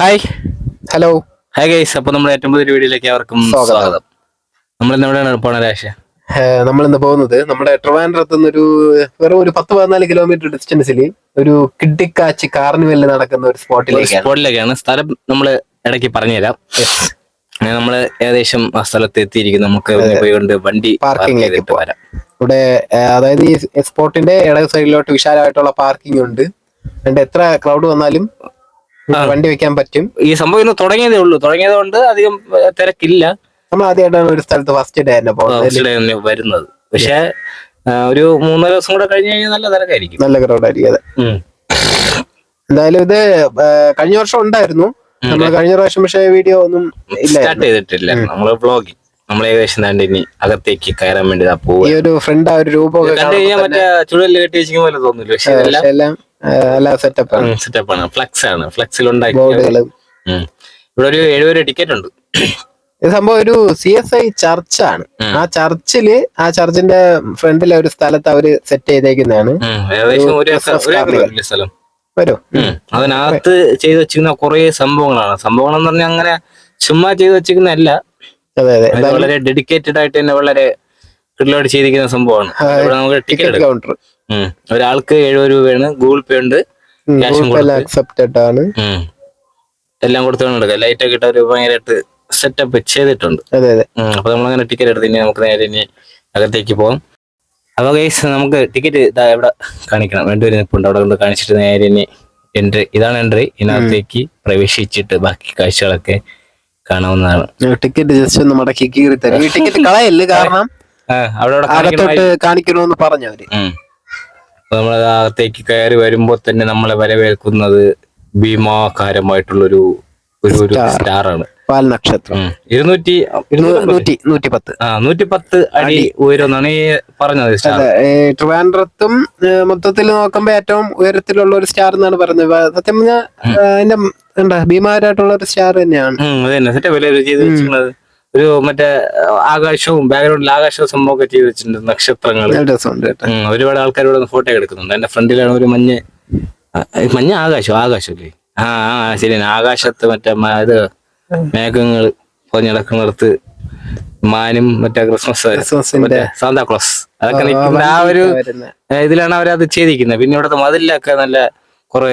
Hi hello hi guys അപ്പൊ നമ്മുടെ ഏറ്റവും പുതിയ വീഡിയോയിലേക്ക് അവർക്കും സ്വാഗതം. നമ്മൾ ഇന്ന് എവിടെയാണ് പോണ രാശ നമ്മൾ ഇന്ന് പോകുന്നത് നമ്മുടെ ട്രിവാൻഡ്രത്ത് നിന്നൊരു വെറും ഒരു പത്ത് പതിനാല് കിലോമീറ്റർ ഡിസ്റ്റൻസിൽ ഒരു കിഡിക്കാച്ചി കാർണിവലിൽ നടക്കുന്ന ഒരു സ്പോട്ടിലേക്ക് സ്പോട്ടിലേക്കാണ്. സ്ഥലം നമ്മൾ ഇടയ്ക്ക് പറഞ്ഞുതരാം. നമ്മൾ ഏകദേശം ആ സ്ഥലത്ത് എത്തിയിരിക്കും നമുക്ക് പോയിക്കൊണ്ട് പോയി വണ്ടി പാർക്കിംഗിലേക്ക് വരാം. ഇവിടെ അതായത് ഈ സ്പോട്ടിന്റെ ഇടക് സൈഡിലോട്ട് വിശാലമായിട്ടുള്ള പാർക്കിംഗ് ഉണ്ട്. അതുകൊണ്ട് എത്ര ക്രൗഡ് വന്നാലും. വണ്ടി വെക്കാൻ പറ്റും. ഈ സംഭവം ഇന്ന് തുടങ്ങിയതേ ഉള്ളൂ. തുടങ്ങിയത് കൊണ്ട് അധികം തിരക്കില്ല. നമ്മൾ ആദ്യമായിട്ടാണ് ഒരു സ്ഥലത്ത് ഫസ്റ്റ് ഡേ തന്നെ ഫസ്റ്റ് ഡേ തന്നെ വരുന്നത്. പക്ഷെ ഒരു മൂന്നര ദിവസം കൂടെ കഴിഞ്ഞ് കഴിഞ്ഞാൽ നല്ല തിരക്കായിരിക്കും. നല്ല ക്രൗഡ് ആയിരിക്കും അതെ. എന്തായാലും ഇത് കഴിഞ്ഞ വർഷം ഉണ്ടായിരുന്നു. നമ്മൾ കഴിഞ്ഞ പ്രാവശ്യം പക്ഷേ വീഡിയോ ഒന്നും സ്റ്റാർട്ട് ചെയ്തിട്ടില്ല. നമ്മൾ വ്ളോഗിങ് നമ്മൾ ഏകദേശം ദാണ്ട് ഇനി അകത്തേക്ക് കയറാൻ വേണ്ടി ഈ ഒരു ഫ്രണ്ട് ആ ഒരു രൂപമൊക്കെ കണ്ടു കഴിഞ്ഞാൽ മറ്റേ ചുഴലിൽ കെട്ടി വെച്ചിരിക്കുന്ന പോലെ തോന്നില്ല. പക്ഷെ എല്ലാം സെറ്റപ്പ് ആണ്. സെറ്റപ്പ് ആണ്. ഫ്ലക്സ് ആണ്. ഫ്ലക്സിൽ ഉണ്ടാക്കിയ ഇവിടെ ഒരു എഴുപത് ടിക്കറ്റ് ഉണ്ട്. ഇത് സംഭവം ഒരു സി എസ് ഐ ചർച്ചാണ്. ആ ചർച്ചിൽ ആ ചർച്ചിന്റെ ഫ്രണ്ടിലെ ഒരു സ്ഥലത്ത് അവർ സെറ്റ് ചെയ്തേക്കുന്നതാണ്. വരൂ. അതിനകത്ത് ചെയ്ത് വെച്ചിരിക്കുന്ന കുറെ സംഭവങ്ങളാണ്. സംഭവങ്ങൾ എന്ന് പറഞ്ഞാൽ അങ്ങനെ ചുമ്മാ ചെയ്ത് വെച്ചിരിക്കുന്നല്ല അതെ അതെ. വളരെ ഡെഡിക്കേറ്റഡ് ആയിട്ട് തന്നെ വളരെ കിടലോട് ചെയ്തിരിക്കുന്ന സംഭവമാണ്. ഇവിടെ നമുക്ക് ടിക്കറ്റ് കൗണ്ടർ ഒരാൾക്ക് എഴുപത് രൂപയാണ് ഗൂഗിൾ പേ ഉണ്ട് ഉം ആണ്. എല്ലാം കൊടുത്ത് വേണം എടുക്കാം. ലൈറ്റ് ഒക്കെ ഇട്ട് അവർ ഭയങ്കരമായിട്ട് സെറ്റപ്പ് ചെയ്തിട്ടുണ്ട്. അതെ അതെ. അപ്പൊ നമ്മളങ്ങനെ ടിക്കറ്റ് എടുത്ത് ഇനി നമുക്ക് നേരെ ഇനി അകത്തേക്ക് പോകാം അപ്പൊ ഗൈസ് നമുക്ക് ടിക്കറ്റ് ഇതാ എവിടെ കാണിക്കണം. രണ്ടുപേരും നിൽപ്പുണ്ട് അവിടെ കൊണ്ട് കാണിച്ചിട്ട് നേരെ ഇനി എൻട്രി ഇതാണ് എൻട്രി ഇതിനകത്തേക്ക് പ്രവേശിച്ചിട്ട് ബാക്കി കാഴ്ചകളൊക്കെ കാണാവുന്നതാണ്. ടിക്കറ്റ് ജസ്റ്റ് ഒന്ന് മടക്കി കീറി തരും ടിക്കറ്റ് കളയല്ലേ കാരണം അകത്തോട്ട് കാണിക്കണമെന്ന് പറഞ്ഞു അവർ ഉം. നമ്മൾ അകത്തേക്ക് കയറി വരുമ്പോൾ തന്നെ നമ്മളെ വരവേൽക്കുന്നത് ഭീമാകാരമായിട്ടുള്ളൊരു ഒരു ഒരു സ്റ്റാറാണ് സ്റ്റാർ. ആണ് പാൽ നക്ഷത്രം. ഇരുന്നൂറ്റി നൂറ്റി നൂറ്റി പത്ത്. ആ നൂറ്റി പത്ത് അടി. ഉയരുന്നാണ് ഈ പറഞ്ഞത് ട്രിവാൻഡ്രത്തും മൊത്തത്തിൽ നോക്കുമ്പോ ഏറ്റവും ഉയരത്തിലുള്ള ഒരു സ്റ്റാർ എന്നാണ് പറയുന്നത്. സത്യം പറഞ്ഞാൽ അതിന്റെ എന്താ ഭീമാരായിട്ടുള്ള ഒരു സ്റ്റാർ തന്നെയാണ്. അത് തന്നെ സെറ്റ് വില ചെയ്ത് വെച്ചിരുന്നത് ഒരു മറ്റേ ആകാശവും ബാക്ക്ഗ്രൗണ്ടിൽ ആകാശവും സംഭവമൊക്കെ ചെയ്ത് വെച്ചിട്ടുണ്ട് നക്ഷത്രങ്ങൾ ഒരുപാട് ആൾക്കാർ ഇവിടെ ഫോട്ടോ എടുക്കുന്നുണ്ട്. എന്റെ ഫ്രണ്ടിലാണ് ഒരു മഞ്ഞ മഞ്ഞ ആകാശം ആകാശം അല്ലേ ആ ആ ശരിയാണ് ആകാശത്ത് മറ്റേ ഇത് മേഘങ്ങൾ പൊഞ്ഞിടക്കുന്നിടത്ത് മാനും മറ്റേ ക്രിസ്മസ് ക്രിസ്മസിന്റെ സാന്താക്ലോസ് അതൊക്കെ നിൽക്കുന്ന ആ ഒരു ഇതിലാണ് അവരത് ചെയ്തിരിക്കുന്നത് പിന്നെ ഇവിടുത്തെ മതിലൊക്കെ നല്ല കുറെ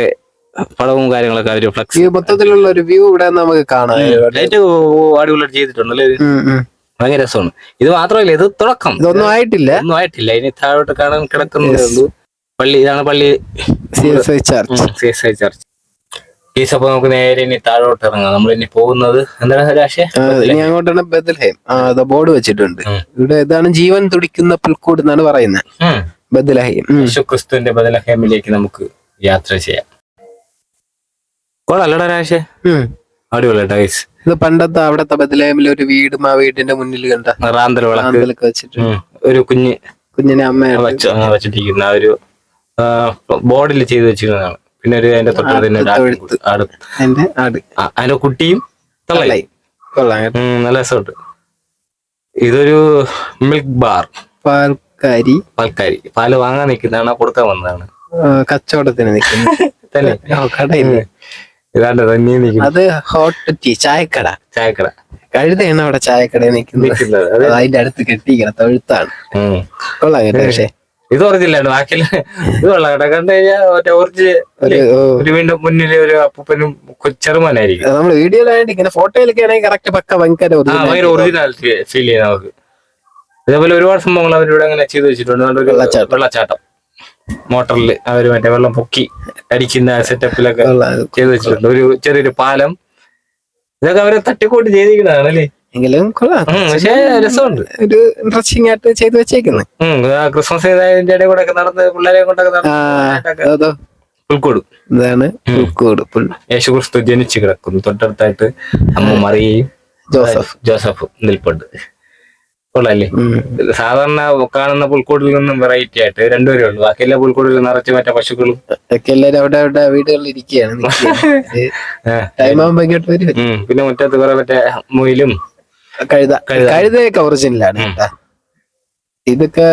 പടവും കാര്യങ്ങളൊക്കെ അവർ ഈ ഫ്ലക്സ് മൊത്തത്തിലുള്ള ഒരു വ്യൂ ഇവിടെ നമുക്ക് കാണാം. ലൈറ്റ് അടിപൊളിയായിട്ട് ചെയ്തിട്ടുണ്ടല്ലേ. ഭയങ്കര രസമാണ്. ഇത് മാത്രമല്ല ഇത് തുടക്കം. ഇതൊന്നും ആയിട്ടില്ല. ഒന്നും ആയിട്ടില്ല. ഇനി താഴോട്ട് കാണാൻ കിടക്കുന്നതേ ഉള്ളൂ. പള്ളി ഇതാണ് പള്ളി. C S I church C S I church അപ്പൊ നമുക്ക് നേരെ ഇനി താഴോട്ട് ഇറങ്ങാം. നമ്മൾ ഇനി പോകുന്നത് എന്താണ് രാശേ ഇനി അങ്ങോട്ടാണ് ബദൽഹേം ബോർഡ് വെച്ചിട്ടുണ്ട്. ഇവിടെ ഇതാണ് ജീവൻ തുടിക്കുന്ന പുൽക്കൂട് എന്നാണ് പറയുന്നത്. ബദലഹീം. യേശു ക്രിസ്തുവിന്റെ ബദലഹേമിലേക്ക് നമുക്ക് യാത്ര ചെയ്യാം. കൊള്ളാല്ലടാ രാശേ ഉം. അടിപൊളിയാ ഗൈസ് ഇത് പണ്ടത്തെ അവിടത്തെ ബദലഹേമിലെ ഒരു വീടും ആ വീടിന്റെ മുന്നിൽ കണ്ട റാന്തൽ വിളക്ക്. വെച്ചിട്ട്. ഒരു കുഞ്ഞ് കുഞ്ഞിനെ അമ്മ വെച്ചിട്ടിരിക്കുന്ന ആ ഒരു ബോർഡിൽ ചെയ്ത് വെച്ചിരുന്നതാണ്. പിന്നെ ഒരു അതിന്റെ തൊട്ടടുത്ത് ആട്. അതിന്റെ കുട്ടിയും തള്ളയും. നല്ല രസമുണ്ട്. ഇതൊരു മിൽക്ക് ബാർ. പാൽക്കാരി. പാൽക്കാരി. പാൽ വാങ്ങാൻ നിൽക്കുന്നതാണ് കൊടുക്കാൻ വന്നതാണ്. കച്ചവടത്തിന് നിൽക്കുന്നു. തന്നെ. കടയില്ലേ ഇതാണ്ട് തന്നെ നിൽക്കുന്നു അത് ഹോട്ട് ടീ ചായക്കട. ചായക്കട. കഴുതയാണ് അവിടെ ചായക്കടയിൽ നിൽക്കുന്നത്. നിൽക്കുന്നത്. അത്. അത് അതിന്റെ അടുത്ത് കെട്ടിയിരിക്കണം തൊഴുത്താണ്. കൊള്ളാം കേട്ടോ പക്ഷേ. ഇത് ഒറിജിനലാണ് ബാക്കിയുള്ള ഇത് കൊള്ളാം കേട്ടോ. കണ്ടു കഴിഞ്ഞാൽ മറ്റേ ഒറിജിനൽ ഒരു വീണ്ടും മുന്നിൽ ഒരു അപ്പനും ചെറുമനായിരിക്കും നമ്മൾ വീഡിയോയിലായിട്ട് ഇങ്ങനെ ഫോട്ടോയിലൊക്കെ ആണെങ്കിൽ കറക്റ്റ് പക്ക ഭയങ്കര ഒറിജിനാലിറ്റി ഫീൽ ചെയ്യാം നമുക്ക് ഇതേപോലെ ഒരുപാട് സംഭവങ്ങൾ അവരിവിടെ അങ്ങനെ ചെയ്തു വെച്ചിട്ടുണ്ട്. വെള്ളച്ചാട്ടം. മോട്ടറിൽ അവർ മറ്റേ വെള്ളം പൊക്കി അടിക്കുന്ന സെറ്റപ്പിലൊക്കെ. ചെയ്തു വെച്ചിട്ടുണ്ട്. ഒരു ചെറിയൊരു പാലം. ഇതൊക്കെ അവരെ തട്ടിക്കൂട്ട് ചെയ്തിരിക്കുന്നതാണ് അല്ലേ? എങ്കിലും കൊള്ളാം. പക്ഷേ രസമുണ്ട്. ഒരു ഇൻട്രസ്റ്റിംഗ് ആയിട്ട് ചെയ്തു വെച്ചേക്കുന്നത് ക്രിസ്മസ് ഇടയിൽ കൂടെ നടന്ന് പിള്ളേരെ കൊണ്ടൊക്കെ പുൽക്കൂട്. ഇതാണ് പുൽക്കോട്. പുൽ യേശു ക്രിസ്തു ജനിച്ചു കിടക്കുന്നു. തൊട്ടടുത്തായിട്ട് അമ്മ മറിയയും ജോസഫ്. ജോസഫ് നിൽപ്പുണ്ട്. കൊള്ളാല്ലേ? സാധാരണ കാണുന്ന പുൽക്കൂടിൽ നിന്നും വെറൈറ്റി ആയിട്ട് രണ്ടുപേരേ ഉള്ളൂ. ബാക്കി എല്ലാ പുൽക്കൂടിലും നിറച്ച് മറ്റേ പശുക്കളും. ഒക്കെ എല്ലാരും അവിടെ അവിടെ വീടുകളിൽ ഇരിക്കുകയാണ് ടൈം ആകുമ്പോ ഇങ്ങോട്ട് വരും. പിന്നെ മുറ്റത്ത് കുറെ മറ്റേ മുയിലും. കഴുത. കഴുത. കഴുതയൊക്കെ ഒറിജിനലാണ്. ഇതൊക്കെ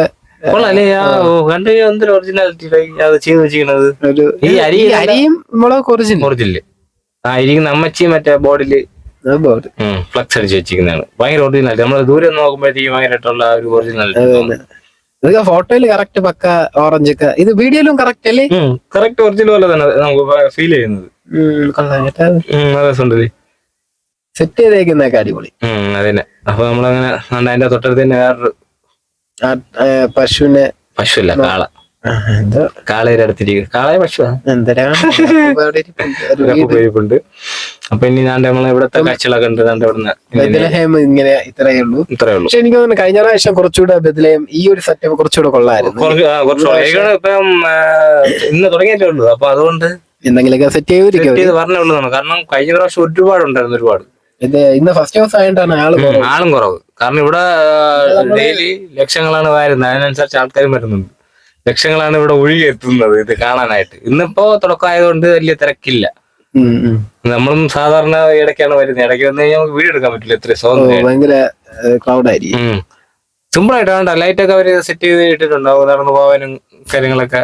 കണ്ടു എന്തൊരു ഒറിജിനാലിറ്റി അത് ചെയ്ത് വെച്ചിരിക്കണത് ഒരു ഈ അരി ഈ അരിയും മുളക് ഒറിജിനൽ ഒറിജിനൽ ആ ഇരിക്കുന്ന അമ്മച്ചി മറ്റേ ബോർഡിൽ ഫ്ലക്സ് അടിച്ച് വെച്ചിരിക്കുന്നതാണ്. ഭയങ്കര ഒറിജിനൽ നമ്മൾ ദൂരെ നോക്കുമ്പോഴത്തേക്കും ഭയങ്കരമായിട്ടുള്ള ഒരു ഒറിജിനാലിറ്റി ഇതൊക്കെ ഫോട്ടോയിൽ കറക്റ്റ് പക്ക ഓറഞ്ച് ഒക്കെ. ഇത് വീഡിയോയിലും കറക്റ്റ് അല്ലേ? കറക്റ്റ് ഒറിജിനൽ പോലെ തന്നെ നമുക്ക് ഫീൽ ചെയ്യുന്നത്. രസമുണ്ടല്ലേ സെറ്റ് ചെയ്തേക്കുന്നൊക്കെ അടിപൊളി. അതന്നെ. അപ്പൊ നമ്മളങ്ങനെ അതിന്റെ തൊട്ടടുത്ത് തന്നെ വേറൊരു പശുവിനെ പശുവല്ല കാള. കാളയുടെ അടുത്തിരിക്കും കാളയെ. പോയിട്ടുണ്ട് അപ്പൊ ഇനി ഞാൻ നമ്മളെ ഇവിടത്തെ കാഴ്ചകളൊക്കെ ഉണ്ട് ഇവിടുന്ന് ഇങ്ങനെ ഇത്രയേ ഉള്ളൂ. ഇത്രയേ ഉള്ളൂ. പക്ഷെ എനിക്ക് തോന്നുന്നു കഴിഞ്ഞ പ്രാവശ്യം കുറച്ചുകൂടെ ബദലയം ഈ ഒരു സെറ്റപ്പ് കുറച്ചുകൂടെ കൊള്ളായിരുന്നു ഇപ്പം ഇന്ന് തുടങ്ങിയിട്ടേ ഉള്ളൂ. അപ്പൊ അതുകൊണ്ട് എന്തെങ്കിലുമൊക്കെ സെറ്റ് ചെയ്ത് പറഞ്ഞേ ഉള്ളൂ കാരണം കഴിഞ്ഞ പ്രാവശ്യം ഒരുപാട് ഉണ്ടായിരുന്നു ഒരുപാട്. ഇത് ഇന്ന് ഫസ്റ്റ് ഹൗസ് ആയിട്ടാണ് ആൾ ആളും കുറവ്. കാരണം ഇവിടെ ഡെയിലി ലക്ഷങ്ങളാണ് വരുന്നത്. അതിനനുസരിച്ച് ആൾക്കാരും വരുന്നുണ്ട്. ലക്ഷങ്ങളാണ് ഇവിടെ ഒഴുകി എത്തുന്നത് ഇത് കാണാനായിട്ട്. ഇന്നിപ്പോ തുടക്കമായതുകൊണ്ട് വലിയ തിരക്കില്ല. നമ്മളും സാധാരണ ഇടയ്ക്കാണ് വരുന്നത്. ഇടയ്ക്ക് വന്നു കഴിഞ്ഞാൽ നമുക്ക് വീഡിയോ എടുക്കാൻ പറ്റില്ല ഇത്ര ഓ, സ്വാതന്ത്ര്യം സിമ്പിൾ ആയിട്ട് വേണ്ട. ലൈറ്റ് ഒക്കെ അവർ സെറ്റ് ചെയ്ത് ഇട്ടിട്ടുണ്ടാവും. നടന്നു പോകാനും കാര്യങ്ങളൊക്കെ.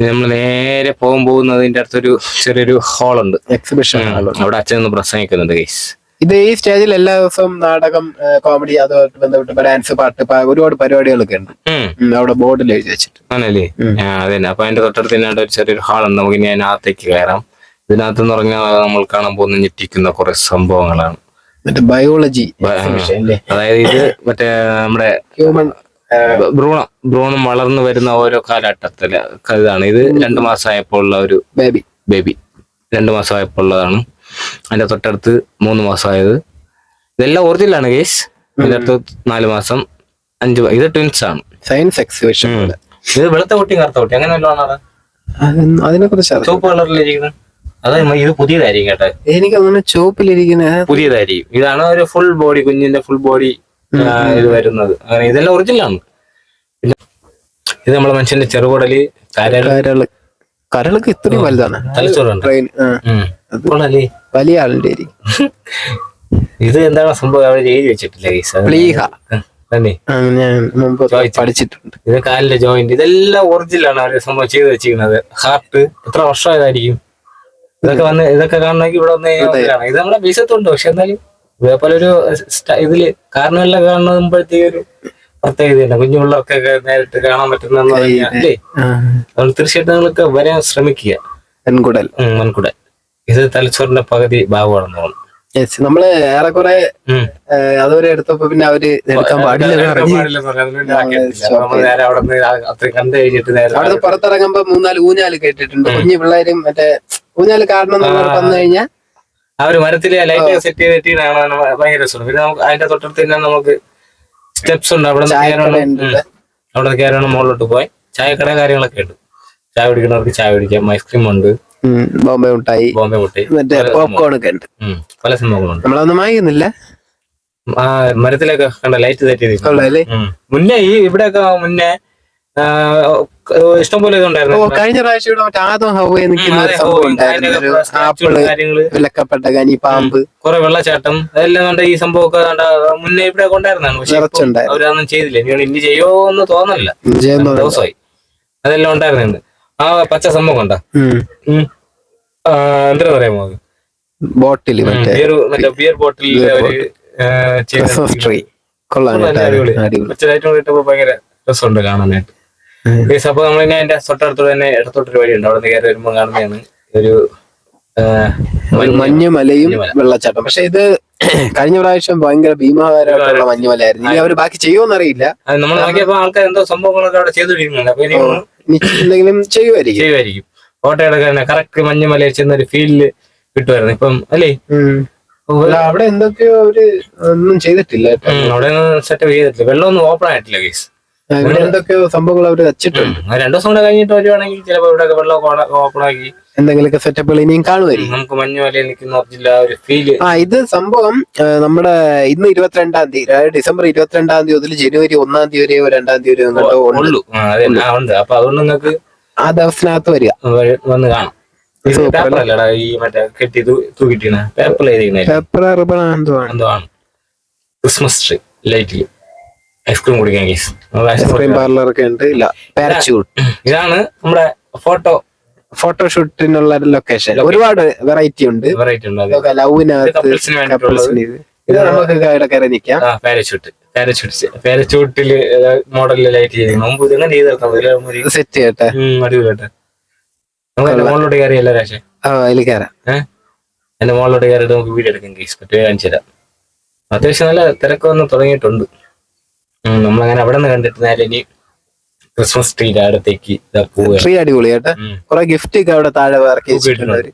നമ്മൾ നേരെ പോകും പോകുന്നതിന്റെ അടുത്തൊരു ചെറിയൊരു ഹാളുണ്ട് എക്സിബിഷൻ അവിടെ അച്ഛൻ ഒന്ന് പ്രസംഗിക്കുന്നുണ്ട് ഗൈസ് ഇത് ഈ സ്റ്റേജിൽ എല്ലാ ദിവസവും നാടകം കോമഡി അതുമായിട്ട് ബന്ധപ്പെട്ട് ഡാൻസ് പാട്ട് ഒരുപാട് പരിപാടികളൊക്കെ ഉണ്ട്. അവിടെ ബോർഡിൽ എഴുതി വെച്ചിട്ട്. ആണല്ലേ? അതെ അപ്പൊ അതിന്റെ തൊട്ടടുത്ത് തന്നെ ഒരു ചെറിയൊരു ഹാളുണ്ട് നമുക്ക് ഇനി അതിനകത്തേക്ക് കയറാം. ഇതിനകത്ത് എന്ന് പറഞ്ഞാൽ നമ്മൾ കാണാൻ പോകുന്ന ഞെട്ടിക്കുന്ന കുറെ സംഭവങ്ങളാണ്. മറ്റേ ബയോളജി അതായത് ഇത് മറ്റേ നമ്മുടെ ഹ്യൂമൻ ഭ്രൂണം ഭ്രൂണം വളർന്നു വരുന്ന ഓരോ കാലഘട്ടത്തിൽ ഇതാണ്. ഇത് രണ്ടു മാസമായപ്പോൾ ഉള്ള ഒരു ബേബി ബേബി രണ്ടു മാസമായപ്പോൾ ഉള്ളതാണ് അതിന്റെ തൊട്ടടുത്ത് മൂന്ന് മാസമായത്. ഇതെല്ലാം ഒറിജിനലാണ് കേസ് അതിന്റെ അടുത്ത് നാല് മാസം അഞ്ച് ഇത് ട്വിൻസ് ആണ്. Science exhibition. ഇത് വെളുത്ത കുട്ടി കറുത്ത കുട്ടി അങ്ങനെ വല്ലതാണ് അതിനെ കുറിച്ച് ചുവപ്പ് കളറിലിരിക്കുന്നത് അത് ഇത് പുതിയതായിരിക്കും കേട്ടോ. എനിക്ക് അങ്ങനെ ചുവപ്പിലിരിക്കുന്ന പുതിയതായിരിക്കും. ഇതാണ് ഒരു ഫുൾ ബോഡി കുഞ്ഞിന്റെ ഫുൾ ബോഡി ഇത് വരുന്നത്. അങ്ങനെ ഇതെല്ലാം ഒറിജിനലാണ് ഇത് നമ്മളെ മനുഷ്യന്റെ ചെറുകുടൽ കരൾ. കരളൊക്കെ ഇത്രയും വലുതാണ്. തലച്ചോറുണ്ട് ട്രെയിൻ. കൊള്ളാല്ലേ വലിയ ആളുടെ ആയിരിക്കും. ഇത് എന്താണ് സംഭവം? അവിടെ എഴുതി വെച്ചിട്ടില്ല കേസ് പ്ലീഹ. തന്നെ. ഞാൻ മുമ്പ് പഠിച്ചിട്ടുണ്ട്. ഇത് കാലിന്റെ ജോയിന്റ് ഇതെല്ലാം ഒറിജിനലാണ് അവർ സംഭവം ചെയ്തു വെച്ചിരിക്കുന്നത്. ഹാർട്ട് എത്ര വർഷമായതായിരിക്കും? ഇതൊക്കെ വന്ന് ഇതൊക്കെ കാണണമെങ്കിൽ ഇവിടെ വന്ന് ഇത് നമ്മുടെ വിശത്തുണ്ട് പക്ഷെ എന്നാലും ഇതേപോലെ ഒരു ഇതിൽ കാരണമെല്ലാം കാണുമ്പോഴത്തേക്ക് ഒരു പ്രത്യേകതയുണ്ട് കുഞ്ഞുപിള്ളേർക്കൊക്കെ നേരിട്ട് കാണാൻ പറ്റുന്ന അല്ലേ? അതുകൊണ്ട് തീർച്ചയായിട്ടും നിങ്ങൾക്ക് വരാൻ ശ്രമിക്കുക. മൻകുടൽ ഉം, മുൻകൂടെ ഇത് തലച്ചോറിന്റെ പകുതി ഭാഗമാണെന്ന് തോന്നുന്നു. യെസ് നമ്മൾ ഏറെക്കുറെ അതുവരെ എടുത്തപ്പോ പിന്നെ അവർ എടുക്കാൻ പാടില്ല അവിടെ പുറത്തിറങ്ങുമ്പോ മൂന്നാൽ ഊഞ്ഞാൽ കേട്ടിട്ടുണ്ട്. കുഞ്ഞു പിള്ളേരും മറ്റേ ഊഞ്ഞാൽ കാരണം വന്നു കഴിഞ്ഞാൽ ആ ഒരു മരത്തിൽ ലൈറ്റ് സെറ്റ് ചെയ്തിട്ട് കാണാൻ ഭയങ്കര രസമാണ് പിന്നെ നമുക്ക് അതിന്റെ തൊട്ടടുത്ത് തന്നെ നമുക്ക് സ്റ്റെപ്സ് ഉണ്ട്. അവിടെ. അവിടെ കയറണം മുകളിലോട്ട് പോയി. ചായക്കട കാര്യങ്ങളൊക്കെ ഉണ്ട്. ചായ കുടിക്കുന്നവർക്ക് ചായ കുടിക്കാം ഐസ്ക്രീം ഉണ്ട്. ബോംബെ മുട്ടായി ബോംബെ മുട്ടായി. മറ്റേ പോപ്കോൺ ഒക്കെ ഉണ്ട്. പല സംഭവങ്ങളുണ്ട് നമ്മളൊന്നും വാങ്ങിക്കുന്നില്ല മരത്തിലൊക്കെ കണ്ട ലൈറ്റ് തെറ്റി മുന്നേ ഈ ഇവിടെയൊക്കെ മുന്നേ ഇഷ്ടംപോലെ ഇതുണ്ടായിരുന്നു കഴിഞ്ഞ പ്രാവശ്യം ഇവിടെ മറ്റേ ആദം ഹവയെ നിൽക്കുന്ന ഒരു സംഭവം ഉണ്ടായിരുന്നു. ആപ്പിൾ വിലക്കപ്പെട്ട കനി പാമ്പ്. കുറെ വെള്ളച്ചാട്ടം. അതെല്ലാം കണ്ട ഈ സംഭവമൊക്കെ കണ്ട മുന്നേ ഇവിടെ കൊണ്ടായിരുന്നാണ് പക്ഷെ. അവരൊന്നും ചെയ്തില്ല. ഇനി ഇനി ചെയ്യോ എന്ന് തോന്നല്ല ദിവസമായി. അതെല്ലാം ഉണ്ടായിരുന്നുണ്ട്. ആ പച്ച സംഭവം കണ്ട? എന്താ പറയാമോ അത്? ബോട്ടിൽ മറ്റേ ബിയർ ബോട്ടിൽ ഭയങ്കര രസമുണ്ട് കാണാനായിട്ട്. അപ്പൊ നമ്മളിനി അതിന്റെ തൊട്ടടുത്ത് തന്നെ ഇടത്തോട്ടൊരു വഴിയുണ്ട്. അവിടെ നിന്ന് കയറി വരുമ്പോ കാണുന്നതാണ് ഒരു മഞ്ഞുമലയും വെള്ളച്ചാട്ടം. പക്ഷെ ഇത് കഴിഞ്ഞ പ്രാവശ്യം ഭയങ്കര ഭീമാകാരമായിട്ടുള്ള മഞ്ഞുമലയായിരുന്നു. ഇനി അവർ ബാക്കി ചെയ്യുമോ എന്നറിയില്ല നമ്മൾ നോക്കിയപ്പോ ആൾക്കാർ എന്തോ സംഭവങ്ങളൊക്കെ അവിടെ ചെയ്തു എന്തെങ്കിലും ചെയ്യുമായിരിക്കും ഫോട്ടോ എടുക്കാൻ കറക്റ്റ് മഞ്ഞുമലയിൽ ചെന്ന ഒരു ഫീലിൽ കിട്ടുമായിരുന്നു. ഇപ്പം അല്ലേ? അവിടെ എന്തൊക്കെയോ അവർ ഒന്നും ചെയ്തിട്ടില്ല അവിടെ സെറ്റപ്പ് ചെയ്തിട്ടില്ല. വെള്ളമൊന്നും ഓപ്പൺ ആയിട്ടില്ല കേസ് ഇവിടെ എന്തൊക്കെയോ സംഭവങ്ങൾ അവർ വെച്ചിട്ടുണ്ട്. രണ്ടു ദിവസം കൂടെ കഴിഞ്ഞിട്ട് വരുവാണെങ്കിൽ ചിലപ്പോ ഇവിടെ വെള്ളം ഓപ്പൺ ആക്കി. എന്തെങ്കിലുമൊക്കെ സെറ്റപ്പുകൾ ഇനിയും കാണുമായിരിക്കും. നമുക്ക് മഞ്ഞുമലയിൽ നിൽക്കുന്ന ഒറിജിനൽ ആ ഒരു ഫീൽ ആ ഇത് സംഭവം നമ്മുടെ ഇന്ന് ഇരുപത്തിരണ്ടാം തീയതി അതായത് ഡിസംബർ ഇരുപത്തിരണ്ടാം തീയതി മുതൽ ജനുവരി ഒന്നാം തീയതി വരെയോ രണ്ടാം തീയതി വരെയോ ഉള്ളൂ. അപ്പൊ അതുകൊണ്ട് നിങ്ങൾക്ക് ആ ദിവസത്തിനകത്ത് വരിക. വന്ന് കാണാം. അല്ലടാ ഈ മറ്റേ കെട്ടി തൂക്കിട്ടീന പേപ്പർ റിബൺ എന്തോ എന്തോ ആണ്. ക്രിസ്മസ് ട്രീ ലൈറ്റിൽ ഐസ്ക്രീം കുടിക്കാൻ കേസ് ഐസ്ക്രീം പാർലർ ഒക്കെ ഉണ്ട്. ഇല്ല പാരച്യൂട്ട് ഇതാണ് നമ്മുടെ ഫോട്ടോ ഫോട്ടോഷൂട്ടിനുള്ള ലൊക്കേഷൻ ഒരുപാട് വെറൈറ്റി ഉണ്ട്. വെറൈറ്റി ഉണ്ട് ലവിനകത്ത് വേണ്ടിയിട്ടുള്ളത്. ഇത്. നമുക്ക് നിക്കാം ആ പാരച്യൂട്ട് പാരച്യൂട്ട് പാരച്യൂട്ടിൽ മോഡലിൽ ലൈറ്റ് ചെയ്ത് മുമ്പ് ഇതെങ്ങനെ ചെയ്തെടുക്കാം സെറ്റ് ചെയ്യട്ടെ. നമുക്ക് എന്റെ മോളിലോട്ട് കയറി അല്ല രാശേ ആ അതിൽ കയറാം. ഏഹ് എന്റെ മോളിലോട്ട് കയറിയിട്ട് നമുക്ക് വീഡിയോ എടുക്കാം കേസ് പറ്റുക കാണിച്ചു തരാം. അത്യാവശ്യം നല്ല തിരക്ക് വന്ന് തുടങ്ങിയിട്ടുണ്ട്. നമ്മളങ്ങനെ അവിടെ നിന്ന് കണ്ടിട്ട് നേരെ ഇനി ക്രിസ്മസ് ട്രീ അടുത്തേക്ക് ട്രീ അടിപൊളി കേട്ടോ. കുറെ ഗിഫ്റ്റ് ഒക്കെ അവിടെ താഴെ ഇറക്കി വെച്ചിട്ടുണ്ട്.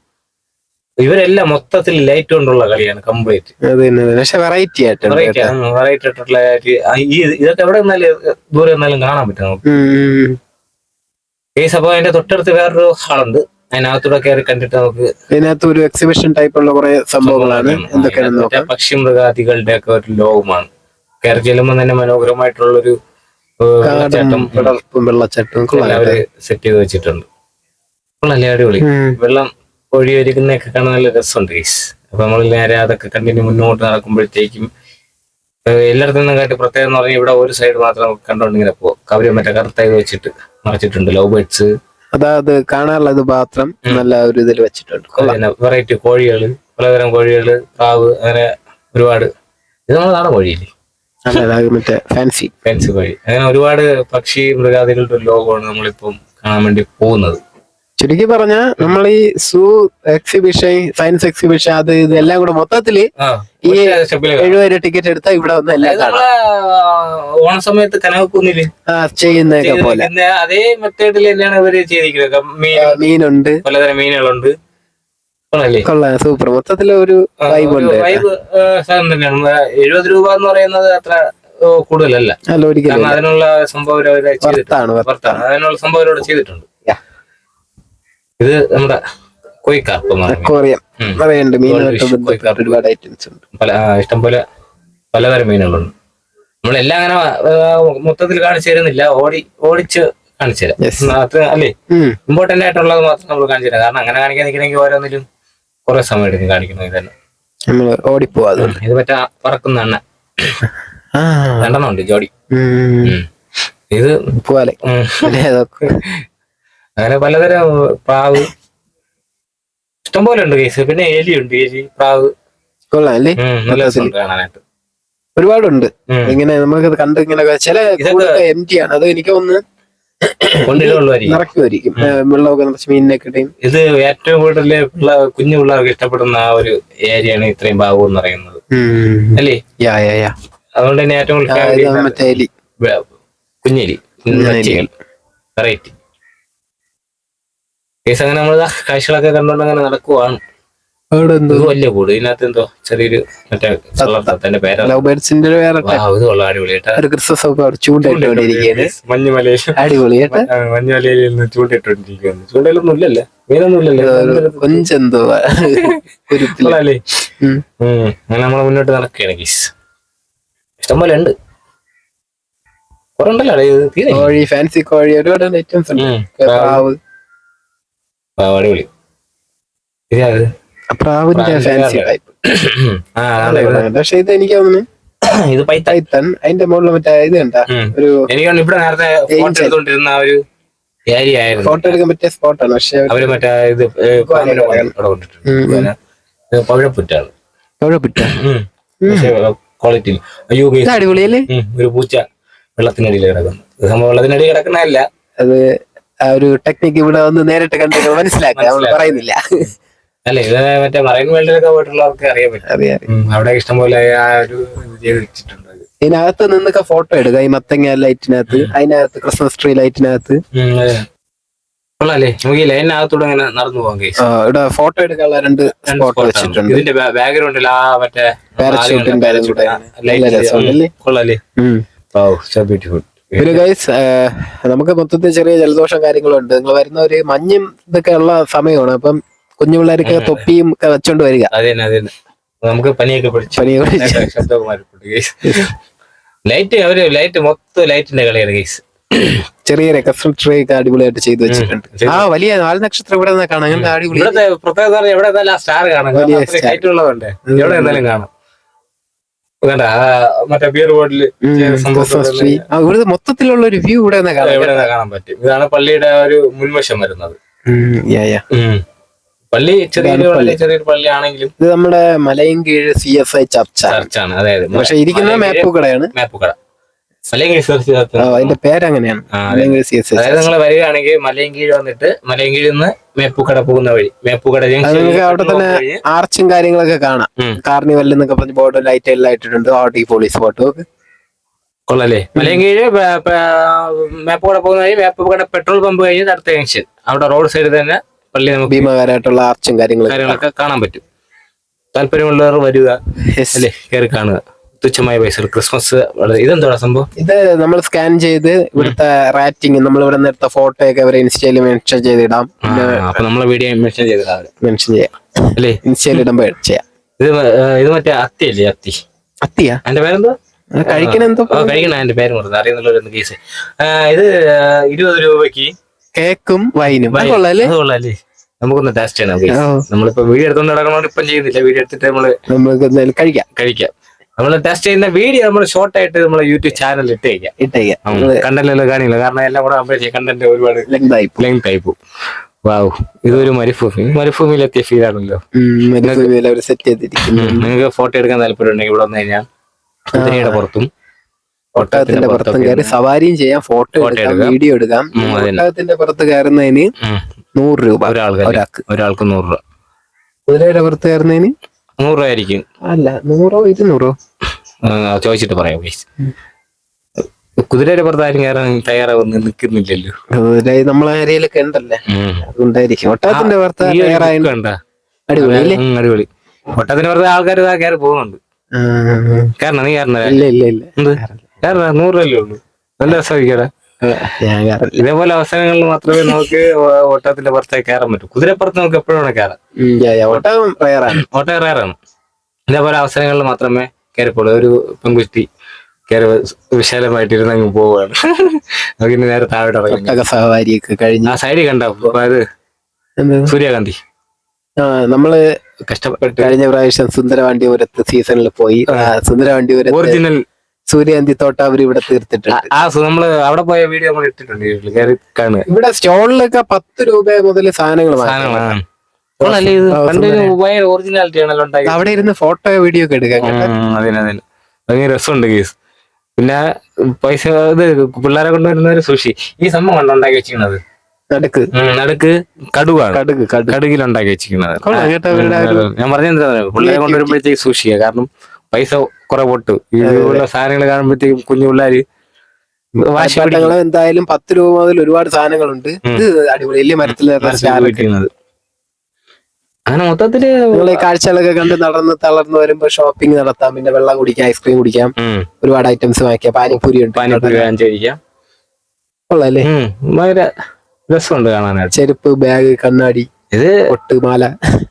ഇവരെല്ലാം മൊത്തത്തിൽ ലൈറ്റ് കൊണ്ടുള്ള കളിയാണ് കംപ്ലീറ്റ് പക്ഷെ വെറൈറ്റി വെറൈറ്റി ആയിട്ടുള്ള ഈ ഇതൊക്കെ എവിടെ നിന്നാലും ദൂരെ നിന്നാലും കാണാൻ പറ്റും നമുക്ക്. ഉം. കേസ് അപ്പൊ അതിന്റെ തൊട്ടടുത്ത് വേറൊരു ഹാളുണ്ട്. അതിനകത്തൂടെ കയറി കണ്ടിട്ട് നമുക്ക് ഇതിനകത്ത് ഒരു എക്സിബിഷൻ ടൈപ്പ് ഉള്ള കുറെ സംഭവങ്ങളാണ്. പക്ഷി മൃഗാദികളുടെ ഒക്കെ ഒരു ലോകമാണ്. കയറി ചെല്ലുമ്പോൾ തന്നെ മനോഹരമായിട്ടുള്ള ഒരു വെള്ളച്ചാട്ടം. വെള്ളച്ചാട്ടം. സെറ്റ് ചെയ്ത് വെച്ചിട്ടുണ്ട്. അടിപൊളി. വെള്ളം ഒഴി ഒരുക്കുന്നൊക്കെ കാണാൻ നല്ല രസമുണ്ട് ഗൈസ് അപ്പൊ നമ്മൾ നേരെ അതൊക്കെ കണ്ടിന്യൂ മുന്നോട്ട് നടക്കുമ്പോഴത്തേക്കും എല്ലായിടത്തും നിന്നും കാട്ടി പ്രത്യേകം എന്ന് പറഞ്ഞാൽ ഇവിടെ ഒരു സൈഡ് മാത്രം നമുക്ക് കണ്ടോണ്ടിങ്ങനെ പോകും കവര് മറ്റേ കറുത്തായി വെച്ചിട്ട് മറച്ചിട്ടുണ്ട് ലവ് ബേർഡ്സ് അതായത് കാണാനുള്ളത് മാത്രം നല്ല ഒരു ഇതിൽ വെച്ചിട്ടുണ്ട്. വെറൈറ്റി കോഴികൾ പലതരം കോഴികൾ പ്രാവ് അങ്ങനെ ഒരുപാട്. ഇത് നമ്മൾ നാടൻ കോഴിയില്ലേ? മറ്റേ ഫാൻസി ഫാൻസി കോഴി. അങ്ങനെ ഒരുപാട് പക്ഷി മൃഗാദികളുടെ ഒരു ലോകമാണ് നമ്മളിപ്പം കാണാൻ വേണ്ടി പോകുന്നത്. ചുരുക്കി പറഞ്ഞ നമ്മൾ ഈ സൂ എക്സിബിഷൻ സയൻസ് എക്സിബിഷൻ അത് ഇത് എല്ലാം കൂടെ മൊത്തത്തിൽ ഈ ഒറ്റ രൂപ ടിക്കറ്റ് എടുത്താൽ ഇവിടെ വന്ന് എല്ലാം ഓണ സമയത്ത് കനകക്കുന്നിൽ ആ ചെയ്യുന്നതൊക്കെ പോലെ. അതേ മെത്തേഡിൽ തന്നെയാണ് ഇവർ ചെയ്തിരിക്കുന്നത്. മീനുണ്ട്. പലതരം മീനുകളുണ്ട്. കൊള്ളാം സൂപ്പർ. മൊത്തത്തിൽ ഒരു വൈബ് ഉണ്ട്. എഴുപത് രൂപ എന്ന് പറയുന്നത് അത്ര കൂടുതലല്ല. അതിനുള്ള സംഭവം അതിനുള്ള സംഭവം ചെയ്തിട്ടുണ്ട്. ഇത് നമ്മുടെ മീനുമായിട്ട് ഒരുപാട് ഐറ്റംസ് ഉണ്ട്. പല ഇഷ്ടംപോലെ പലതരം മീനുകളുണ്ട്. നമ്മളെല്ലാം അങ്ങനെ മൊത്തത്തിൽ കാണിച്ചു തരുന്നില്ല. ഓടി ഓടിച്ച് കാണിച്ചു തരാം. അത്ര അല്ലേ? ഇമ്പോർട്ടന്റ് ആയിട്ടുള്ളത് മാത്രം നമ്മൾ കാണിച്ചു തരാം. കാരണം അങ്ങനെ കാണിക്കാൻ നിൽക്കണമെങ്കിൽ ഓരോന്നിലും കുറെ സമയം എടുക്കും കാണിക്കുന്നത് തന്നെ. ഓടിപ്പോവാ അതുകൊണ്ട്. ഇത് മറ്റേ പറക്കുന്ന എണ്ണ. ആ. ജോഡി. ഇത് പോലെ അങ്ങനെ പലതരം പ്രാവ്. ഇഷ്ടംപോലെ ഉണ്ട് കേസ്. പിന്നെ എലിയുണ്ട് എലി പ്രാവ്. നല്ല രസമുണ്ട് കാണാനായിട്ട്. ഒരുപാടുണ്ട്. ഇങ്ങനെ നമുക്ക് കണ്ട് ഇങ്ങനെ ചില എം ടി ആണ്. അത് എനിക്ക് ഒന്ന് കൊണ്ടിട്ടുള്ളവരിക്കും നിറയ്ക്കുമായിരിക്കും ഏ, വെള്ളമൊക്കെ നിറച്ച് മീനിനൊക്കെ ഇടയും. ഇത് ഏറ്റവും കൂടുതൽ കുഞ്ഞു പിള്ളേർക്ക് ഇഷ്ടപ്പെടുന്ന ആ ഒരു ഏരിയയാണ് ഇത്രയും ഭാഗം എന്ന് പറയുന്നത്. അല്ലേ? യാ യാ യാ. അതുകൊണ്ട് തന്നെ ഏറ്റവും കൂടുതൽ കുഞ്ഞെലി. വെറൈറ്റി. കേസ് അങ്ങനെ നമ്മൾ കാഴ്ചകളൊക്കെ കണ്ടുകൊണ്ട് അങ്ങനെ നടക്കുവാണ്. വലിയ കൂട്. ഇതിനകത്ത് എന്തോ ചെറിയൊരു മറ്റേ പേരാ. ലവ് ബേർഡ്സിന്റെ വേറെ വാ, ഇത് കൊള്ളാം ക്രിസ്മസ് മഞ്ഞുമലയിൽ. മഞ്ഞുമലയിൽ നിന്ന് ചൂണ്ടയിലൊന്നും ഇല്ലല്ലേ മീനൊന്നും ഇല്ലല്ലേ കൊഞ്ചെന്തോ. ഉം. അങ്ങനെ നമ്മൾ മുന്നോട്ട് നടക്കുകയാണ് ഗീസ് ഇഷ്ടംപോലെ ഉണ്ട്. കുറെ ഉണ്ടല്ലോ തീരെ കോഴി ഫാൻസി കോഴി ഒരുപാട് ഐറ്റംസ് ഉണ്ട്. പ്രാവിന്റെ പ്രാവിന്റെ ഫാൻസി ടൈപ്പ് ആ ഇത്. പക്ഷെ ഇത് എനിക്ക് തോന്നുന്നു ഇത് പൈത്തൻ അതിന്റെ മുകളിൽ മറ്റേ ഇത് കണ്ട? ഒരു എനിക്ക് തോന്നുന്നു ഇവിടെ നേരത്തെ ഫോട്ടോ Angel. എടുത്തോണ്ടിരുന്ന ആ ഒരു ഏരിയ ഫോട്ടോ എടുക്കാൻ പറ്റിയ സ്പോട്ടാണ് പക്ഷെ അവർ മറ്റേ ഇത് ക്വാളിറ്റി അയ്യോ അടിപൊളിയല്ലേ? ഒരു പൂച്ച വെള്ളത്തിനടിയിൽ കിടക്കുന്നു. സംഭവം കിടക്കുന്നതല്ല. അത് ഒരു ടെക്നിക്ക് ഇവിടെ വന്ന് നേരിട്ട് കണ്ടിട്ട് മനസ്സിലാക്കുക നമ്മൾ മനസ്സിലാക്കാം. പറയുന്നില്ല. അല്ലേ ഇത് മറ്റേ മറൈൻ വേൾഡിലൊക്കെ പോയിട്ടുള്ളവർക്ക് അറിയാൻ പറ്റും. അവിടെ ഇഷ്ടംപോലെ ആ ഒരു ഇത് ചെയ്ത് വെച്ചിട്ടുണ്ട് ഇതിനകത്ത് നിന്നൊക്കെ ഫോട്ടോ എടുക്കുക ഈ മത്തങ്ങ ലൈറ്റിനകത്ത് അതിനകത്ത് ക്രിസ്മസ് ട്രീ ലൈറ്റിനകത്ത് നമുക്ക് ഈ ലൈനകത്തൂടെ ഇങ്ങനെ നടന്നു പോകാം ഇവിടെ ഫോട്ടോ എടുക്കാനുള്ള രണ്ട് ഫോട്ടോ വെച്ചിട്ടുണ്ട്. ഇതിന്റെ ബാക്ക്ഗ്രൗണ്ടിൽ ആ മറ്റേ പാരച്യൂട്ടും പാരച്യൂട്ടും കൊള്ളാലേ ബ്യൂട്ടിഫുൾ ഒരു ഗൈസ് നമുക്ക് മൊത്തത്തിൽ ചെറിയ ജലദോഷം കാര്യങ്ങളുണ്ട്. നിങ്ങൾ വരുന്ന ഒരു മഞ്ഞും ഇതൊക്കെ ഉള്ള സമയമാണ്. അപ്പം കുഞ്ഞു പിള്ളേർക്ക് തൊപ്പിയും വെച്ചോണ്ട് വരിക. നമുക്ക് പനിയൊക്കെ പിടിച്ചു ലൈറ്റ് അവർ ലൈറ്റ് മൊത്തം ലൈറ്റിന്റെ കളിയാണ് ഗൈസ് ചെറിയൊരു ക്രിസ്മസ് ട്രീ ഒക്കെ അടിപൊളിയായിട്ട് ചെയ്തു വെച്ചിട്ടുണ്ട്. ആ വലിയ നാല് നക്ഷത്രം ഇവിടെ കാണാം. പ്രത്യേകത എവിടെ സ്റ്റാർ കാണാം. ലൈറ്റ് ഉള്ളതുകൊണ്ട് എവിടെ കാണാം. മറ്റേ ബിയർ ബോട്ടിൽ ഇവിടുത്തെ മൊത്തത്തിലുള്ള ഒരു വ്യൂ ഇവിടെ നിന്ന് കാണാൻ പറ്റും. ഇതാണ് പള്ളിയുടെ ഒരു മുൻവശം വരുന്നത്. പള്ളി ചെറിയൊരു. ചെറിയൊരു പള്ളിയാണെങ്കിലും ഇത് നമ്മുടെ മലയും കീഴ് സി എസ് ഐ ചർച്ച ചർച്ചാണ്. അതായത് പക്ഷെ ഇരിക്കുന്ന മേപ്പുകടയാണ്. മേപ്പുകട. അതിന്റെ പേരങ്ങനെയാണ്. അതായത് നിങ്ങൾ വരികയാണെങ്കിൽ മലയങ്കീഴ് വന്നിട്ട് മലയങ്കീഴ് നിന്ന് മേപ്പുകട പോകുന്ന വഴി മേപ്പുക്കട നിങ്ങൾക്ക് അവിടെ തന്നെ ആർച്ചും കാര്യങ്ങളൊക്കെ കാണാം. കാർണിവൽ എന്നൊക്കെ പറഞ്ഞ് ബോർഡ് ലൈറ്റ് എല്ലാം ഇട്ടിട്ടുണ്ട്. ഓട്ടി പോലീസ് സ്പോട്ട് കൊള്ളല്ലേ? പ- മേപ്പുകട പോകുന്ന വഴി മേപ്പുകട പെട്രോൾ പമ്പ് കഴിഞ്ഞ് അടുത്ത ജംഗ്ഷൻ അവിടെ റോഡ് സൈഡിൽ തന്നെ പള്ളി നമുക്ക് ഭീമകരമായിട്ടുള്ള ആർച്ചും കാര്യങ്ങളൊക്കെ കാര്യങ്ങളൊക്കെ കാണാൻ പറ്റും. താല്പര്യമുള്ളവർ വരിക. അല്ലേ? കയറി കാണുക. തുച്ഛമായ പൈസ ക്രിസ്മസ് ഇതെന്താണ് ഇതെന്താ സംഭവം? ഇത് നമ്മൾ സ്കാൻ ചെയ്ത് ഇവിടുത്തെ റാറ്റിംഗ് നമ്മൾ ഇവിടെ നിന്ന് എടുത്ത ഫോട്ടോ ഒക്കെ അവരെ ഇൻസ്റ്റയിൽ മെൻഷൻ ചെയ്തിടാം. അപ്പൊ നമ്മളെ വീഡിയോ മെൻഷൻ ചെയ്തിടാം മെൻഷൻ ചെയ്യാം. അല്ലേ? ഇൻസ്റ്റയിൽ ഇടുമ്പോ ചെയ്യാം. ഇത് ഇത് മറ്റേ അത്തി അല്ലേ അത്തി? അത്തിയാ? എന്റെ പേരെന്തോ കഴിക്കണ എന്തോ കഴിക്കണ എന്റെ പേര് മറന്നു അറിയുന്നുള്ള കേസ്. ഇത് ഇരുപത് രൂപയ്ക്ക് കേക്കും വൈനും. കൊള്ളാല്ലേ? കൊള്ളാല്ലേ? നമുക്കൊന്ന് ടേസ്റ്റ് ചെയ്യണം. നമ്മളിപ്പോ വീഡിയോ എടുത്തോണ്ട് നടക്കണോണ്ട് ഇപ്പം ചെയ്യുന്നില്ല വീഡിയോ എടുത്തിട്ട് നമ്മൾ നമുക്ക് കഴിക്കാം. കഴിക്കാം. നമ്മൾ ടെസ്റ്റ് ചെയ്യുന്ന വീഡിയോ നമ്മൾ ഷോർട്ട് ആയിട്ട് നമ്മളെ യൂട്യൂബ് ചാനൽ ഇട്ടേക്കാം ഇട്ടേക്കാം കണ്ടല്ലോ കാണില്ല. കാരണം എല്ലാം കൂടെ ആകുമ്പോഴേ കണ്ടന്റ് ഒരുപാട് ലെങ്ത് ആയി പോകും. വാവ് ഇതൊരു മരുഭൂമി. മരുഭൂമിയിലെത്തിയ ഫീൽ ആണല്ലോ. നിങ്ങൾക്ക് ഫോട്ടോ എടുക്കാൻ താല്പര്യം ഉണ്ടെങ്കിൽ ഇവിടെ വന്നു കഴിഞ്ഞാൽ കുതിരയുടെ പുറത്തും ഒട്ടകത്തിന്റെ പുറത്തും കയറി സവാരിയും ചെയ്യാം. ഫോട്ടോ എടുക്കാം. വീഡിയോ എടുക്കാം. ഒട്ടകത്തിന്റെ പുറത്ത് കയറുന്നതിന്. നൂറ് രൂപ. ഒരാൾക്ക് ഒരാൾക്ക്. ഒരാൾക്ക് നൂറ് രൂപ. കുതിരയുടെ പുറത്ത് കയറുന്നതിന് നൂറ് രൂപ ആയിരിക്കും അല്ല നൂറോ? ഇരുന്നൂറോ നൂറോ ചോദിച്ചിട്ട് പറയാം പ്ലീസ് കുതിരയുടെ പുറത്ത് ആരും കയറാൻ തയ്യാറാവുന്ന നിൽക്കുന്നില്ലല്ലോ. കുതിര നമ്മളെ ഏരിയയിലൊക്കെ ഉണ്ടല്ലേ. അതുകൊണ്ടായിരിക്കും. ഒട്ടകത്തിന്റെ പുറത്ത്? അടിപൊളി അടിപൊളി. ഒട്ടത്തിന് വെറുതെ ആൾക്കാർ ഇതാ കയറി പോകുന്നുണ്ട്. കാരണം നീ കാരണം ഇല്ല ഇല്ല ഇല്ല. കാരണം നൂറ് രൂപയല്ലേ ഉള്ളൂ. നല്ല രസമായിരിക്കടാ ഇതേപോലെ അവസരങ്ങളിൽ മാത്രമേ നമുക്ക് ഓട്ടത്തിന്റെ പുറത്തേക്ക് കയറാൻ പറ്റൂ. കുതിരപ്പുറത്ത് നമുക്ക് എപ്പോഴും കയറാം ഓട്ടം റയറാണ്. ഓട്ടോ റയറാണ്. ഇതേപോലെ അവസരങ്ങളിൽ മാത്രമേ കയറിപ്പോളൂ. ഒരു പെൺകുട്ടി കയറി വിശാലമായിട്ടിരുന്ന് അങ്ങ് പോവുകയാണ്. നമുക്ക് ഇനി നേരെ താഴോട്ട് ഇറങ്ങി. കഴിഞ്ഞ്. ആ സൈഡിൽ കണ്ട? അത് സൂര്യകാന്തി നമ്മൾ കഷ്ടപ്പെട്ട് കഴിഞ്ഞ പ്രാവശ്യം സുന്ദരവാണ്ടിപുരത്ത് സീസണിൽ പോയി. സുന്ദരവാണ്ടിപുരത്ത് ഒറിജിനൽ സൂര്യകാന്തി തോട്ടം അവർ ഇവിടെ തീർത്തിട്ടുണ്ട്. ആ സു- നമ്മൾ അവിടെ പോയ വീഡിയോ നമ്മൾ ഇട്ടിട്ടുണ്ട് ഇവിടെ സ്റ്റോളിലൊക്കെ പത്ത് രൂപ മുതൽ സാധനങ്ങൾ ഒറിജിനാലിറ്റി ആണല്ലോ അവിടെ ഇരുന്ന് ഫോട്ടോ വീഡിയോ ഒക്കെ എടുക്കാം കേട്ടോ. അതിന് അതിന്. ഭയങ്കര രസമുണ്ട് കേസ് പിന്നെ പൈസ ഇത് പിള്ളേരെ കൊണ്ടുവരുന്നവര് സുഷി ഈ സംഭവം കൊണ്ടുണ്ടാക്കി വെച്ചിരിക്കുന്നത്? നടുക്ക്. നടുക്ക് കടുവാണ് കടുക്ക് കടുകിലുണ്ടാക്കി വെച്ചിരിക്കുന്നത്. ഒരു ഞാൻ പറഞ്ഞ പിള്ളേരെ കൊണ്ടുവരുമ്പോഴത്തേക്ക് സൂക്ഷിക്കുക കാരണം പൈസ കുറെ പൊട്ടു ഇതുപോലുള്ള സാധനങ്ങൾ കാണുമ്പോഴത്തേക്കും കുഞ്ഞു പിള്ളേര് എന്തായാലും പത്ത് രൂപ മുതൽ ഒരുപാട് സാധനങ്ങളുണ്ട്. ഇത് അടിപൊളി വലിയ മരത്തിൽ. അങ്ങനെ മൊത്തത്തിൽ നിങ്ങൾ ഈ കാഴ്ചകളൊക്കെ കണ്ട് നടന്ന് തളർന്ന് വരുമ്പോ ഷോപ്പിംഗ് നടത്താം. പിന്നെ വെള്ളം കുടിക്കാം ഐസ്ക്രീം കുടിക്കാം. ഒരുപാട് ഐറ്റംസ് വാങ്ങിക്കാം. പാനിപ്പൂരി ഉണ്ട്. പാനിപ്പൂരി കഴിക്കാം ഉള്ളല്ലേ ഭയങ്കര രസമുണ്ട് കാണാനായിട്ട്. ചെരുപ്പ് ബാഗ് കണ്ണാടി. ഇത് ഒട്ടുമാല മാല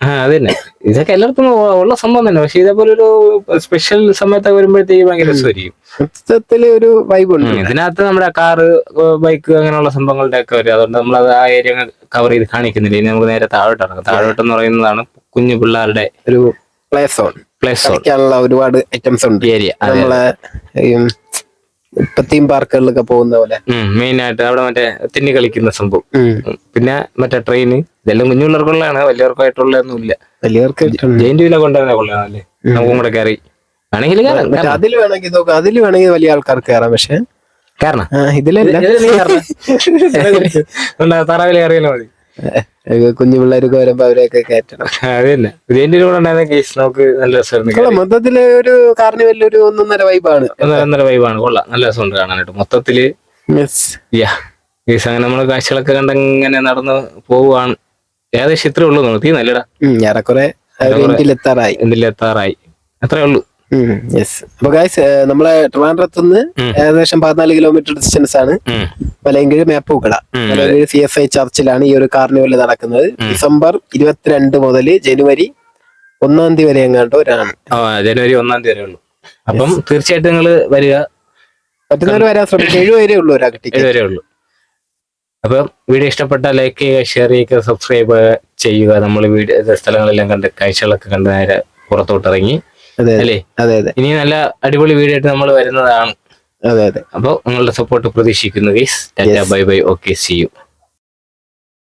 ആ അതന്നെ. ഇതൊക്കെ എല്ലായിടത്തും ഉള്ള സംഭവം തന്നെ. പക്ഷെ ഇതേപോലെ ഒരു സ്പെഷ്യൽ സമയത്തൊക്കെ വരുമ്പോഴത്തേക്ക് ഭയങ്കര രസമായിരിക്കും. മൊത്തത്തിൽ ഒരു വൈബ് ഉണ്ട്. ഇതിനകത്ത് നമ്മുടെ കാറ് ബൈക്ക് അങ്ങനെയുള്ള സംഭവങ്ങളുടെ ഒക്കെ വരും അതുകൊണ്ട് നമ്മൾ അത് ആ ഏരിയ കവർ ചെയ്ത് കാണിക്കുന്നില്ല. ഇനി നമുക്ക് നേരെ താഴോട്ട് ഇറങ്ങാം. താഴോട്ട് എന്ന് പറയുന്നതാണ് കുഞ്ഞു പിള്ളേരുടെ ഒരു പ്ലേസ് സോൺ പ്ലേസ് സോൺ ഒരുപാട് ഐറ്റംസ് ഉണ്ട്. ഏരിയ നമ്മളെ തീം പാർക്കുകളിലൊക്കെ പോകുന്ന പോലെ. മെയിൻ ആയിട്ട് അവിടെ മറ്റേ തിന്നി കളിക്കുന്ന സംഭവം. പിന്നെ മറ്റേ ട്രെയിന് ഇതെല്ലാം കുഞ്ഞുള്ളവർക്കുള്ളതാണ് വലിയവർക്കായിട്ടുള്ളതൊന്നും ഇല്ല വലിയവർക്ക് ജയന്റ് വീലൊക്കെ കൊണ്ടുവരുന്ന കൊള്ളാമല്ലേ? നമുക്കും കൂടെ കയറി. വേണമെങ്കിൽ അതിൽ വേണമെങ്കിൽ നോക്കാം അതിൽ വേണമെങ്കിൽ വലിയ ആൾക്കാർക്ക് കയറാം പക്ഷെ കാരണം ഇതിലല്ല. താറാവിൽ കയറിയാലും മതി. കുഞ്ഞു പിള്ളേരൊക്കെ വരുമ്പോ അവരെയൊക്കെ കയറ്റണം. കൂടെ ഉണ്ടായിരുന്ന കേസ് നമുക്ക് നല്ല രസമായിരുന്നു മൊത്തത്തിൽ ഒരു കാർണിവലിൽ ഒരു ഒന്നൊന്നര വൈബാണ് ഒന്നര വൈബാണ് കൊള്ളാം. നല്ല രസമുണ്ട് കാണാനായിട്ട്. മൊത്തത്തിൽ യാ കേസ് അങ്ങനെ നമ്മൾ കാഴ്ചകളൊക്കെ കണ്ടങ്ങനെ നടന്ന് പോവുകയാണ്. ഏകദേശം ഇത്രേ ഉള്ളൂ തീ നല്ലടാ ഏറെക്കുറെ എത്താറായി. എന്തിലെത്താറായി അത്രേ ഉള്ളൂ. യെസ് അപ്പൊ ഗായ്സ് നമ്മളെ ട്രിവാൻഡ്രത്ത് നിന്ന് ഏകദേശം പതിനാല് കിലോമീറ്റർ ഡിസ്റ്റൻസ് ആണ്. Malayinkeezh Meppukada. Malayinkeezh C S I ചർച്ചിലാണ് ഈ ഒരു കാർണിവൽ നടക്കുന്നത്. ഡിസംബർ ഇരുപത്തിരണ്ട് മുതൽ ജനുവരി ഒന്നാം തീയതി വരെ എങ്ങാണ്ട് ഒരാണ് ജനുവരി ഒന്നാം തീയതി വരെ ഉള്ളൂ. അപ്പം തീർച്ചയായിട്ടും നിങ്ങൾ വരിക. പറ്റുന്നവർ വരാൻ ശ്രമിക്കും. ഏഴ് വരെ ഉള്ളൂ ഒരാൾക്ക് ഏഴ് വരെ ഉള്ളൂ. അപ്പം വീഡിയോ ഇഷ്ടപ്പെട്ട ലൈക്ക് ചെയ്യുക ഷെയർ ചെയ്യുക സബ്സ്ക്രൈബ് ചെയ്യുക. നമ്മൾ വീഡിയോ സ്ഥലങ്ങളെല്ലാം കണ്ട് കാഴ്ചകളൊക്കെ കണ്ട് നേരെ പുറത്തോട്ട് ഇറങ്ങി അതെ അല്ലേ? അതെ അതെ. ഇനി നല്ല അടിപൊളി വീഡിയോ ആയിട്ട് നമ്മൾ വരുന്നതാണ്. അതെ അതെ. അപ്പോൾ നിങ്ങളുടെ സപ്പോർട്ട് പ്രതീക്ഷിക്കുന്നു guys Tata bye bye okay see you